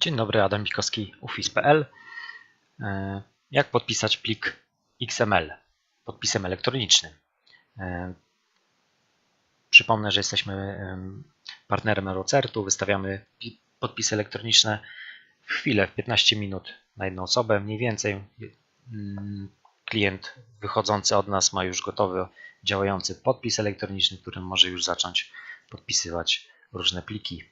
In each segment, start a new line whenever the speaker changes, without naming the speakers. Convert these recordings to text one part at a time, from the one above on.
Dzień dobry, Adam Bikowski, ufis.pl. E, Jak podpisać plik XML podpisem elektronicznym? E, Przypomnę, że jesteśmy em, partnerem Eurocertu, wystawiamy pi- podpisy elektroniczne w chwilę, w 15 minut na jedną osobę, mniej więcej. Mm, Klient wychodzący od nas ma już gotowy, działający podpis elektroniczny, którym może już zacząć podpisywać różne pliki.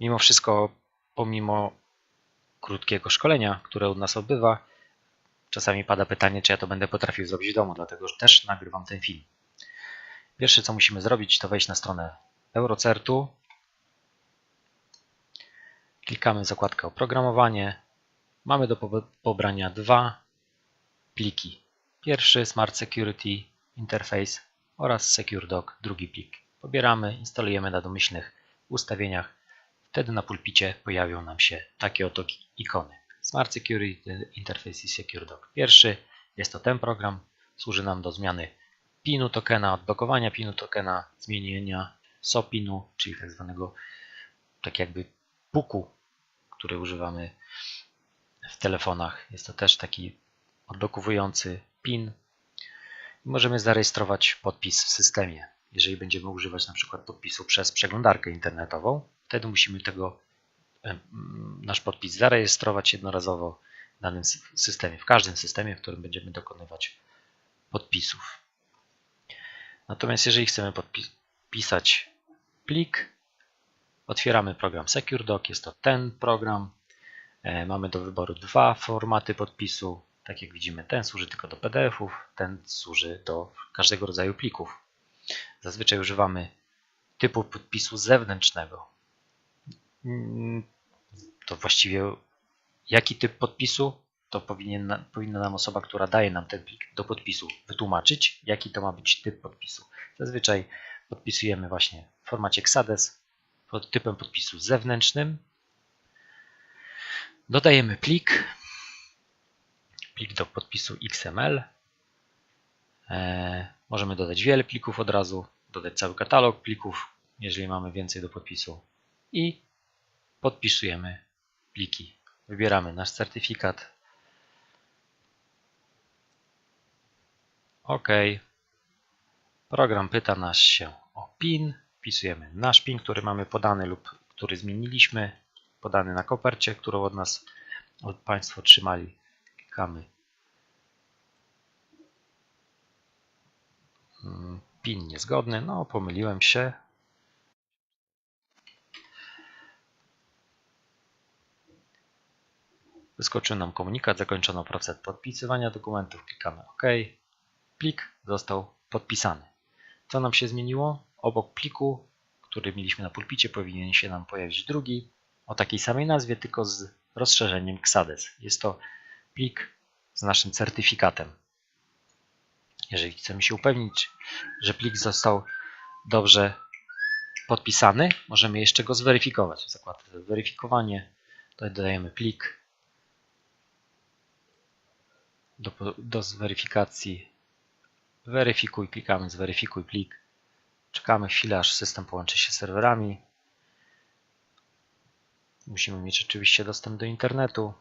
Mimo wszystko, pomimo krótkiego szkolenia, które u nas odbywa, czasami pada pytanie, czy ja to będę potrafił zrobić w domu, dlatego że też nagrywam ten film. Pierwsze, co musimy zrobić, to wejść na stronę Eurocertu. Klikamy w zakładkę oprogramowanie. Mamy do pob- pobrania dwa pliki. Pierwszy Smart Security Interface oraz SecureDoc, drugi plik. Pobieramy, instalujemy na domyślnych ustawieniach. Wtedy na pulpicie pojawią nam się takie oto ikony. Smart Security Interface i SecureDoc. Pierwszy jest to ten program. Służy nam do zmiany pinu tokena, odblokowania pinu tokena, zmienienia SOPINu, czyli tak zwanego tak jakby puku, który używamy w telefonach. Jest to też taki odblokowujący PIN. Możemy zarejestrować podpis w systemie. Jeżeli będziemy używać na przykład podpisu przez przeglądarkę internetową, wtedy musimy tego em, nasz podpis zarejestrować jednorazowo w danym sy- systemie, w każdym systemie, w którym będziemy dokonywać podpisów. Natomiast jeżeli chcemy podpisać plik, otwieramy program SecureDoc, jest to ten program. E, Mamy do wyboru dwa formaty podpisu. Tak jak widzimy, ten służy tylko do PDF-ów, ten służy do każdego rodzaju plików. Zazwyczaj używamy typu podpisu zewnętrznego. Mm, To właściwie jaki typ podpisu, to powinien, na- powinna nam osoba, która daje nam ten plik do podpisu, wytłumaczyć, jaki to ma być typ podpisu. Zazwyczaj podpisujemy właśnie w formacie XADES pod typem podpisu zewnętrznym. Dodajemy plik, plik do podpisu XML. E, możemy dodać wiele plików od razu, dodać cały katalog plików, jeżeli mamy więcej do podpisu. I podpisujemy pliki. Wybieramy nasz certyfikat. OK. Program pyta nas się o PIN. Wpisujemy nasz PIN, który mamy podany lub który zmieniliśmy. Podany na kopercie, którą od nas od Państwo otrzymali. Klikamy Mm, PIN niezgodny. No, pomyliłem się. Wyskoczył nam komunikat, zakończono proces podpisywania dokumentów. Klikamy OK. Plik został podpisany. Co nam się zmieniło? Obok pliku, który mieliśmy na pulpicie, powinien się nam pojawić drugi o takiej samej nazwie, tylko z rozszerzeniem XADES. Jest to plik z naszym certyfikatem. Jeżeli chcemy się upewnić, że plik został dobrze podpisany, możemy jeszcze go zweryfikować. W zakładce weryfikowanie dodajemy plik do, do zweryfikacji. Weryfikuj, klikamy zweryfikuj plik. Czekamy chwilę, aż system połączy się z serwerami. Musimy mieć oczywiście dostęp do internetu.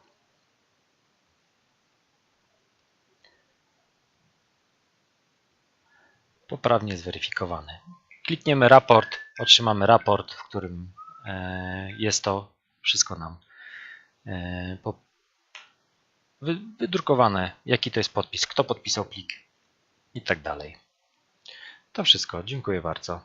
poprawnie zweryfikowany. Klikniemy raport, otrzymamy raport, w którym e, jest to wszystko nam e, wydrukowane, jaki to jest podpis, kto podpisał plik i tak dalej. To wszystko. Dziękuję bardzo.